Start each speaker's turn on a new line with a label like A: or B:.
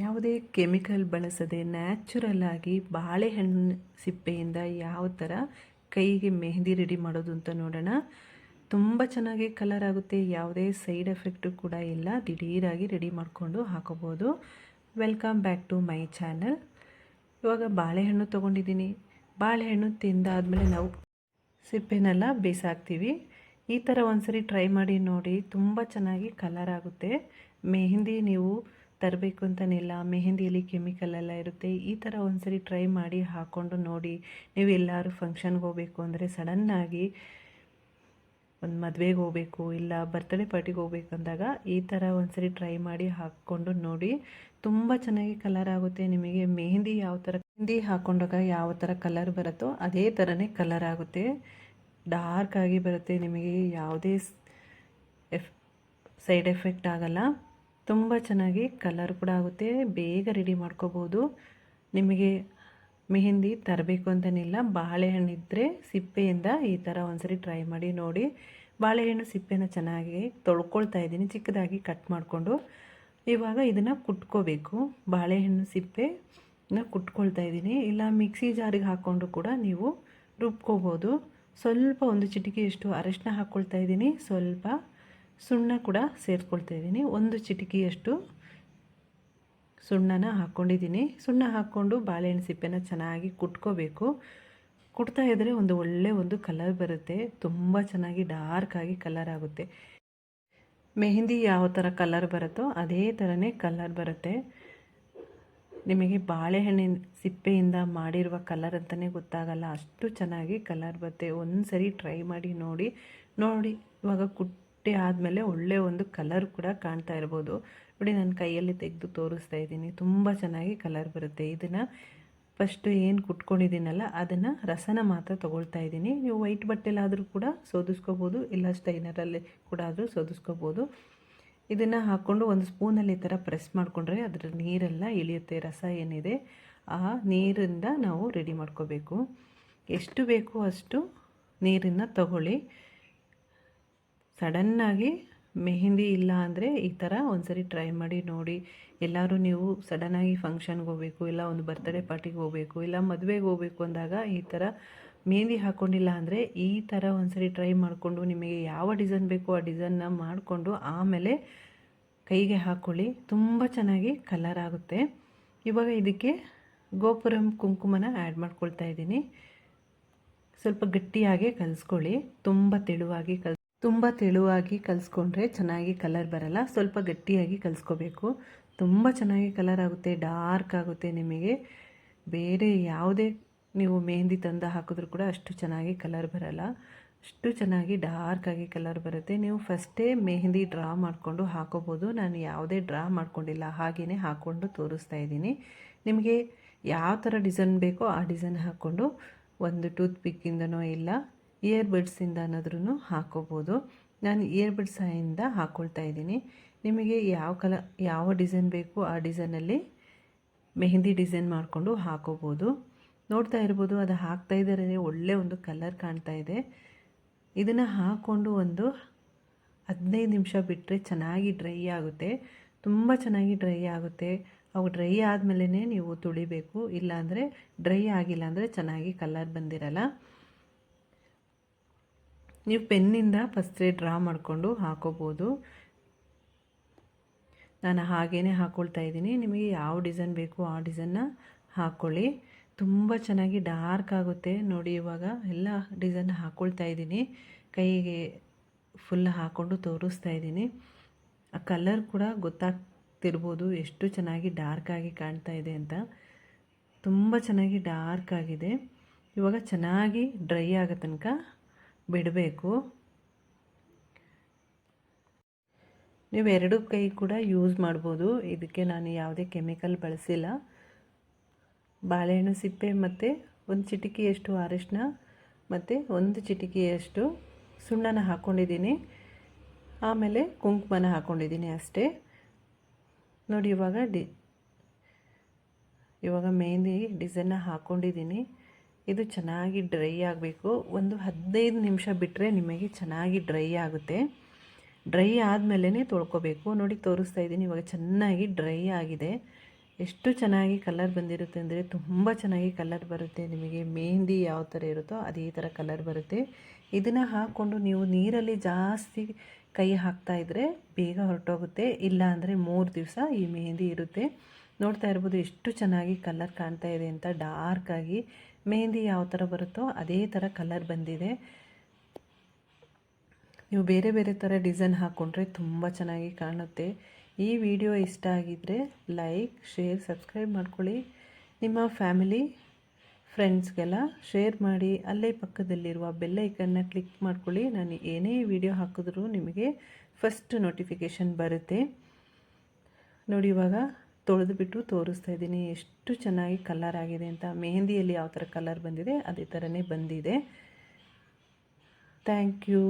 A: ಯಾವುದೇ ಕೆಮಿಕಲ್ ಬಳಸದೆ ನ್ಯಾಚುರಲ್ ಆಗಿ ಬಾಳೆಹಣ್ಣು ಸಿಪ್ಪೆಯಿಂದ ಯಾವ ಥರ ಕೈಗೆ ಮೆಹಂದಿ ರೆಡಿ ಮಾಡೋದು ಅಂತ ನೋಡೋಣ. ತುಂಬ ಚೆನ್ನಾಗಿ ಕಲರ್ ಆಗುತ್ತೆ. ಯಾವುದೇ ಸೈಡ್ ಎಫೆಕ್ಟು ಕೂಡ ಇಲ್ಲ. ದಿಢೀರಾಗಿ ರೆಡಿ ಮಾಡಿಕೊಂಡು ಹಾಕೋಬೋದು. Welcome back to my channel ಇವಾಗ ಬಾಳೆಹಣ್ಣು ತೊಗೊಂಡಿದ್ದೀನಿ. ಬಾಳೆಹಣ್ಣು ತಿಂದಾದಮೇಲೆ ನಾವು ಸಿಪ್ಪೆನೆಲ್ಲ ಬೇಸಾಕ್ತೀವಿ. ಈ ಥರ ಒಂದ್ಸರಿ ಟ್ರೈ ಮಾಡಿ ನೋಡಿ, ತುಂಬ ಚೆನ್ನಾಗಿ ಕಲರ್ ಆಗುತ್ತೆ. ಮೆಹಂದಿ ನೀವು ತರಬೇಕು ಅಂತನಿಲ್ಲ ಮೆಹಂದಿಯಲ್ಲಿ ಕೆಮಿಕಲ್ ಎಲ್ಲ ಇರುತ್ತೆ. ಈ ಥರ ಒಂದ್ಸರಿ ಟ್ರೈ ಮಾಡಿ ಹಾಕ್ಕೊಂಡು ನೋಡಿ. ನೀವು ಎಲ್ಲರೂ ಫಂಕ್ಷನ್ಗೆ ಹೋಗಬೇಕು ಅಂದರೆ ಸಡನ್ನಾಗಿ ಒಂದು ಮದುವೆಗೆ ಹೋಗಬೇಕು ಇಲ್ಲ ಬರ್ತ್ಡೇ ಪಾರ್ಟಿಗೆ ಹೋಗ್ಬೇಕು ಅಂದಾಗ ಈ ಥರ ಒಂದ್ಸರಿ ಟ್ರೈ ಮಾಡಿ ಹಾಕ್ಕೊಂಡು ನೋಡಿ. ತುಂಬ ಚೆನ್ನಾಗಿ ಕಲರ್ ಆಗುತ್ತೆ. ನಿಮಗೆ ಮೆಹಂದಿ ಯಾವ ಥರ ಮೆಹಂದಿ ಹಾಕ್ಕೊಂಡಾಗ ಯಾವ ಥರ ಕಲರ್ ಬರುತ್ತೋ ಅದೇ ಥರನೇ ಕಲರ್ ಆಗುತ್ತೆ. ಡಾರ್ಕ್ ಆಗಿ ಬರುತ್ತೆ. ನಿಮಗೆ ಯಾವುದೇ ಎಫ್ ಸೈಡ್ ಎಫೆಕ್ಟ್ ಆಗಲ್ಲ. ತುಂಬ ಚೆನ್ನಾಗಿ ಕಲರ್ ಕೂಡ ಆಗುತ್ತೆ. ಬೇಗ ರೆಡಿ ಮಾಡ್ಕೋಬೋದು ನಿಮಗೆ ಮೆಹಂದಿ ತರಬೇಕು ಅಂತನಿಲ್ಲ. ಬಾಳೆಹಣ್ಣಿದ್ದರೆ ಸಿಪ್ಪೆಯಿಂದ ಈ ಥರ ಒಂದ್ಸರಿ ಟ್ರೈ ಮಾಡಿ ನೋಡಿ. ಬಾಳೆಹಣ್ಣು ಸಿಪ್ಪೆನ ಚೆನ್ನಾಗಿ ತೊಳ್ಕೊಳ್ತಾ ಇದ್ದೀನಿ. ಚಿಕ್ಕದಾಗಿ ಕಟ್ ಮಾಡಿಕೊಂಡು. ಇವಾಗ ಇದನ್ನು ಕುಟ್ಕೋಬೇಕು. ಬಾಳೆಹಣ್ಣು ಸಿಪ್ಪೆನ ಕುಟ್ಕೊಳ್ತಾ ಇದ್ದೀನಿ. ಇಲ್ಲ ಮಿಕ್ಸಿ ಜಾರಿಗೆ ಹಾಕ್ಕೊಂಡು ಕೂಡ ನೀವು ರುಬ್ಕೋಬೋದು ಸ್ವಲ್ಪ ಒಂದು ಚಿಟಿಕೆಯಷ್ಟು ಅರಶಿನ ಹಾಕ್ಕೊಳ್ತಾ ಇದ್ದೀನಿ. ಸ್ವಲ್ಪ ಸುಣ್ಣ ಕೂಡ ಸೇರಿಸ್ಕೊಳ್ತಾ ಇದ್ದೀನಿ. ಒಂದು ಚಿಟಿಕೆಯಷ್ಟು ಸುಣ್ಣನ ಹಾಕ್ಕೊಂಡಿದ್ದೀನಿ ಸುಣ್ಣ ಹಾಕ್ಕೊಂಡು ಬಾಳೆಹಣ್ಣು ಸಿಪ್ಪೆನ ಚೆನ್ನಾಗಿ ಕುಟ್ಕೋಬೇಕು. ಕುಟ್ತಾ ಇದ್ದರೆ ಒಂದು ಒಳ್ಳೆ ಒಂದು ಕಲರ್ ಬರುತ್ತೆ. ತುಂಬ ಚೆನ್ನಾಗಿ ಡಾರ್ಕಾಗಿ ಕಲರ್ ಆಗುತ್ತೆ. ಮೆಹಂದಿ ಯಾವ ಥರ ಕಲರ್ ಬರುತ್ತೋ ಅದೇ ಥರನೇ ಕಲರ್ ಬರುತ್ತೆ. ನಿಮಗೆ ಬಾಳೆಹಣ್ಣಿನ ಸಿಪ್ಪೆಯಿಂದ ಮಾಡಿರುವ ಕಲರ್ ಅಂತಲೇ ಗೊತ್ತಾಗಲ್ಲ. ಅಷ್ಟು ಚೆನ್ನಾಗಿ ಕಲರ್ ಬರುತ್ತೆ. ಒಂದು ಸರಿ ಟ್ರೈ ಮಾಡಿ ನೋಡಿ. ನೋಡಿ, ಇವಾಗ ಆದಮೇಲೆ ಒಳ್ಳೆ ಒಂದು ಕಲರ್ ಕೂಡ ಕಾಣ್ತಾ ಇರ್ಬೋದು. ನೋಡಿ ನಾನು ಕೈಯಲ್ಲಿ ತೆಗೆದು ತೋರಿಸ್ತಾ ಇದ್ದೀನಿ. ತುಂಬ ಚೆನ್ನಾಗಿ ಕಲರ್ ಬರುತ್ತೆ. ಇದನ್ನು ಫಸ್ಟು ಏನು ಕುಟ್ಕೊಂಡಿದ್ದೀನಲ್ಲ, ಅದನ್ನು ರಸನ ಮಾತ್ರ ತೊಗೊಳ್ತಾ ಇದ್ದೀನಿ. ನೀವು ವೈಟ್ ಬಟ್ಟೆಲಾದರೂ ಕೂಡ ಸೋದಿಸ್ಕೋಬೋದು, ಇಲ್ಲ ಸ್ಟೈನರಲ್ಲಿ ಕೂಡ ಆದರೂ ಸೋದಿಸ್ಕೋಬೋದು. ಇದನ್ನು ಹಾಕ್ಕೊಂಡು ಒಂದು ಸ್ಪೂನಲ್ಲಿ ಈ ಥರ ಪ್ರೆಸ್ ಮಾಡಿಕೊಂಡ್ರೆ ಅದರ ನೀರೆಲ್ಲ ಇಳಿಯುತ್ತೆ, ರಸ ಏನಿದೆ, ಆ ನೀರಿಂದ ನಾವು ರೆಡಿ ಮಾಡ್ಕೋಬೇಕು. ಎಷ್ಟು ಬೇಕೋ ಅಷ್ಟು ನೀರನ್ನು ತಗೊಳ್ಳಿ. ಸಡನ್ನಾಗಿ ಮೆಹಂದಿ ಇಲ್ಲ ಅಂದರೆ ಈ ಥರ ಒಂದ್ಸರಿ ಟ್ರೈ ಮಾಡಿ ನೋಡಿ. ಎಲ್ಲರೂ ನೀವು ಸಡನ್ನಾಗಿ ಫಂಕ್ಷನ್ಗೆ ಹೋಗಬೇಕು, ಇಲ್ಲ ಒಂದು ಬರ್ತ್ಡೇ ಪಾರ್ಟಿಗೆ ಹೋಗಬೇಕು, ಇಲ್ಲ ಮದುವೆಗೆ ಹೋಗಬೇಕು ಅಂದಾಗ ಈ ಥರ ಮೆಹಂದಿ ಹಾಕ್ಕೊಂಡಿಲ್ಲ ಅಂದರೆ ಈ ಥರ ಒಂದ್ಸರಿ ಟ್ರೈ ಮಾಡಿಕೊಂಡು ನಿಮಗೆ ಯಾವ ಡಿಸೈನ್ ಬೇಕೋ ಆ ಡಿಸೈನ್ನ ಮಾಡಿಕೊಂಡು ಆಮೇಲೆ ಕೈಗೆ ಹಾಕ್ಕೊಳ್ಳಿ ತುಂಬ ಚೆನ್ನಾಗಿ ಕಲರ್ ಆಗುತ್ತೆ. ಇವಾಗ ಇದಕ್ಕೆ ಗೋಪುರಂ ಕುಂಕುಮನ ಆ್ಯಡ್ ಮಾಡ್ಕೊಳ್ತಾ ಇದ್ದೀನಿ. ಸ್ವಲ್ಪ ಗಟ್ಟಿಯಾಗಿ ಕಲಿಸ್ಕೊಳ್ಳಿ. ತುಂಬ ತೆಳುವಾಗಿ ಕಲ್ ತುಂಬ ತೆಳುವಾಗಿ ಕಲಿಸ್ಕೊಂಡ್ರೆ ಚೆನ್ನಾಗಿ ಕಲರ್ ಬರಲ್ಲ. ಸ್ವಲ್ಪ ಗಟ್ಟಿಯಾಗಿ ಕಲಿಸ್ಕೋಬೇಕು. ತುಂಬ ಚೆನ್ನಾಗಿ ಕಲರ್ ಆಗುತ್ತೆ ಡಾರ್ಕ್ ಆಗುತ್ತೆ ನಿಮಗೆ. ಬೇರೆ ಯಾವುದೇ ನೀವು ಮೆಹಂದಿ ತಂದು ಹಾಕಿದ್ರೂ ಕೂಡ ಅಷ್ಟು ಚೆನ್ನಾಗಿ ಕಲರ್ ಬರಲ್ಲ. ಅಷ್ಟು ಚೆನ್ನಾಗಿ ಡಾರ್ಕಾಗಿ ಕಲರ್ ಬರುತ್ತೆ. ನೀವು ಫಸ್ಟೇ ಮೆಹಂದಿ ಡ್ರಾ ಮಾಡಿಕೊಂಡು ಹಾಕೋಬೋದು. ನಾನು ಯಾವುದೇ ಡ್ರಾ ಮಾಡ್ಕೊಂಡಿಲ್ಲ. ಹಾಗೆಯೇ ಹಾಕ್ಕೊಂಡು ತೋರಿಸ್ತಾ ಇದ್ದೀನಿ. ನಿಮಗೆ ಯಾವ ಥರ ಡಿಸೈನ್ ಬೇಕೋ ಆ ಡಿಸೈನ್ ಹಾಕ್ಕೊಂಡು ಒಂದು ಟೂತ್ ಪಿಕ್ಕಿಂದನೋ ಇಲ್ಲ ಇಯರ್ ಬಡ್ಸಿಂದ ಅನ್ನೋದ್ರೂ ಹಾಕೋಬೋದು. ನಾನು ಇಯರ್ ಬಡ್ಸಿಂದ ಹಾಕ್ಕೊಳ್ತಾ ಇದ್ದೀನಿ. ನಿಮಗೆ ಯಾವ ಕಲರ್ ಯಾವ ಡಿಸೈನ್ ಬೇಕು ಆ ಡಿಸೈನಲ್ಲಿ ಮೆಹಂದಿ ಡಿಸೈನ್ ಮಾಡಿಕೊಂಡು ಹಾಕೋಬೋದು. ನೋಡ್ತಾ ಇರ್ಬೋದು, ಅದು ಹಾಕ್ತಾ ಇದ್ದಾರೆ. ಒಳ್ಳೆ ಒಂದು ಕಲರ್ ಕಾಣ್ತಾ ಇದೆ. ಇದನ್ನು ಹಾಕ್ಕೊಂಡು ಒಂದು ಹದಿನೈದು ನಿಮಿಷ ಬಿಟ್ಟರೆ ಚೆನ್ನಾಗಿ ಡ್ರೈ ಆಗುತ್ತೆ. ತುಂಬ ಚೆನ್ನಾಗಿ ಡ್ರೈ ಆಗುತ್ತೆ. ಅವು ಡ್ರೈ ಆದಮೇಲೆ ನೀವು ತುಳಿಬೇಕು. ಇಲ್ಲಾಂದರೆ ಡ್ರೈ ಆಗಿಲ್ಲ ಅಂದರೆ ಚೆನ್ನಾಗಿ ಕಲರ್ ಬಂದಿರಲ್ಲ. ನೀವು ಪೆನ್ನಿಂದ ಫಸ್ಟೇ ಡ್ರಾ ಮಾಡಿಕೊಂಡು ಹಾಕೋಬೋದು. ನಾನು ಹಾಗೇ ಹಾಕ್ಕೊಳ್ತಾ ಇದ್ದೀನಿ. ನಿಮಗೆ ಯಾವ ಡಿಸೈನ್ ಬೇಕು ಆ ಡಿಸೈನ್ನ ಹಾಕ್ಕೊಳ್ಳಿ ತುಂಬ ಚೆನ್ನಾಗಿ ಡಾರ್ಕ್ ಆಗುತ್ತೆ. ನೋಡಿ ಇವಾಗ ಎಲ್ಲ ಡಿಸೈನ್ ಹಾಕ್ಕೊಳ್ತಾ ಇದ್ದೀನಿ. ಕೈಗೆ ಫುಲ್ ಹಾಕ್ಕೊಂಡು ತೋರಿಸ್ತಾ ಇದ್ದೀನಿ. ಆ ಕಲರ್ ಕೂಡ ಗೊತ್ತಾಗ್ತಿರ್ಬೋದು ಎಷ್ಟು ಚೆನ್ನಾಗಿ ಡಾರ್ಕ್ ಆಗಿ ಕಾಣ್ತಾ ಇದೆ ಅಂತ. ತುಂಬ ಚೆನ್ನಾಗಿ ಡಾರ್ಕ್ ಆಗಿದೆ. ಇವಾಗ ಚೆನ್ನಾಗಿ ಡ್ರೈ ಆಗೋ ತನಕ ಬಿಡಬೇಕು. ನೀವು ಎರಡು ಕೈ ಕೂಡ ಯೂಸ್ ಮಾಡ್ಬೋದು. ಇದಕ್ಕೆ ನಾನು ಯಾವುದೇ ಕೆಮಿಕಲ್ ಬಳಸಿಲ್ಲ. ಬಾಳೆಹಣ್ಣು ಸಿಪ್ಪೆ ಮತ್ತು ಒಂದು ಚಿಟಿಕಿಯಷ್ಟು ಅರಿಶಿನ ಮತ್ತು ಒಂದು ಚಿಟಿಕಿಯಷ್ಟು ಸುಣ್ಣನ ಹಾಕ್ಕೊಂಡಿದ್ದೀನಿ ಆಮೇಲೆ ಕುಂಕುಮನ ಹಾಕ್ಕೊಂಡಿದ್ದೀನಿ ಅಷ್ಟೇ. ನೋಡಿ ಇವಾಗ ಡಿ ಇವಾಗ ಮೆಹಂದಿ ಡಿಸೈನ್ನ ಹಾಕ್ಕೊಂಡಿದ್ದೀನಿ ಇದು ಚೆನ್ನಾಗಿ ಡ್ರೈ ಆಗಬೇಕು. ಒಂದು ಹದಿನೈದು ನಿಮಿಷ ಬಿಟ್ಟರೆ ನಿಮಗೆ ಚೆನ್ನಾಗಿ ಡ್ರೈ ಆಗುತ್ತೆ. ಡ್ರೈ ಆದಮೇಲೆ ತೊಳ್ಕೊಬೇಕು. ನೋಡಿ, ತೋರಿಸ್ತಾ ಇದ್ದೀನಿ. ಇವಾಗ ಚೆನ್ನಾಗಿ ಡ್ರೈ ಆಗಿದೆ. ಎಷ್ಟು ಚೆನ್ನಾಗಿ ಕಲರ್ ಬಂದಿರುತ್ತೆ ಅಂದರೆ ತುಂಬ ಚೆನ್ನಾಗಿ ಕಲರ್ ಬರುತ್ತೆ. ನಿಮಗೆ ಮೆಹಂದಿ ಯಾವ ಥರ ಇರುತ್ತೋ ಅದೇ ಥರ ಕಲರ್ ಬರುತ್ತೆ. ಇದನ್ನು ಹಾಕ್ಕೊಂಡು ನೀವು ನೀರಲ್ಲಿ ಜಾಸ್ತಿ ಕೈ ಹಾಕ್ತಾ ಇದ್ದರೆ ಬೇಗ ಹೊರಟೋಗುತ್ತೆ. ಇಲ್ಲ ಅಂದರೆ ಮೂರು ದಿವಸ ಈ ಮೆಹಂದಿ ಇರುತ್ತೆ. ನೋಡ್ತಾ ಇರ್ಬೋದು, ಎಷ್ಟು ಚೆನ್ನಾಗಿ ಕಲರ್ ಕಾಣ್ತಾ ಇದೆ ಅಂತ. ಡಾರ್ಕಾಗಿ ಮೆಹಂದಿ ಯಾವ ಥರ ಬರುತ್ತೋ ಅದೇ ಥರ ಕಲರ್ ಬಂದಿದೆ. ನೀವು ಬೇರೆ ಬೇರೆ ಥರ ಡಿಸೈನ್ ಹಾಕ್ಕೊಂಡ್ರೆ ತುಂಬ ಚೆನ್ನಾಗಿ ಕಾಣುತ್ತೆ. ಈ ವಿಡಿಯೋ ಇಷ್ಟ ಆಗಿದ್ದರೆ ಲೈಕ್, ಶೇರ್, ಸಬ್ಸ್ಕ್ರೈಬ್ ಮಾಡ್ಕೊಳ್ಳಿ. ನಿಮ್ಮ ಫ್ಯಾಮಿಲಿ, ಫ್ರೆಂಡ್ಸ್ಗೆಲ್ಲ ಶೇರ್ ಮಾಡಿ, ಅಲ್ಲೇ ಪಕ್ಕದಲ್ಲಿರುವ ಬೆಲ್ಲೈಕನ್ನ ಕ್ಲಿಕ್ ಮಾಡ್ಕೊಳ್ಳಿ. ನಾನು ಏನೇ ವಿಡಿಯೋ ಹಾಕಿದ್ರೂ ನಿಮಗೆ ಫಸ್ಟ್ ನೋಟಿಫಿಕೇಷನ್ ಬರುತ್ತೆ. ನೋಡಿ ಇವಾಗ ತೊಳೆದುಬಿಟ್ಟು ತೋರಿಸ್ತಾ ಇದ್ದೀನಿ. ಎಷ್ಟು ಚೆನ್ನಾಗಿ ಕಲರ್ ಆಗಿದೆ ಅಂತ. ಮೆಹಂದಿಯಲ್ಲಿ ಯಾವ ಥರ ಕಲರ್ ಬಂದಿದೆ, ಅದೇ ಥರನೇ ಬಂದಿದೆ. Thank you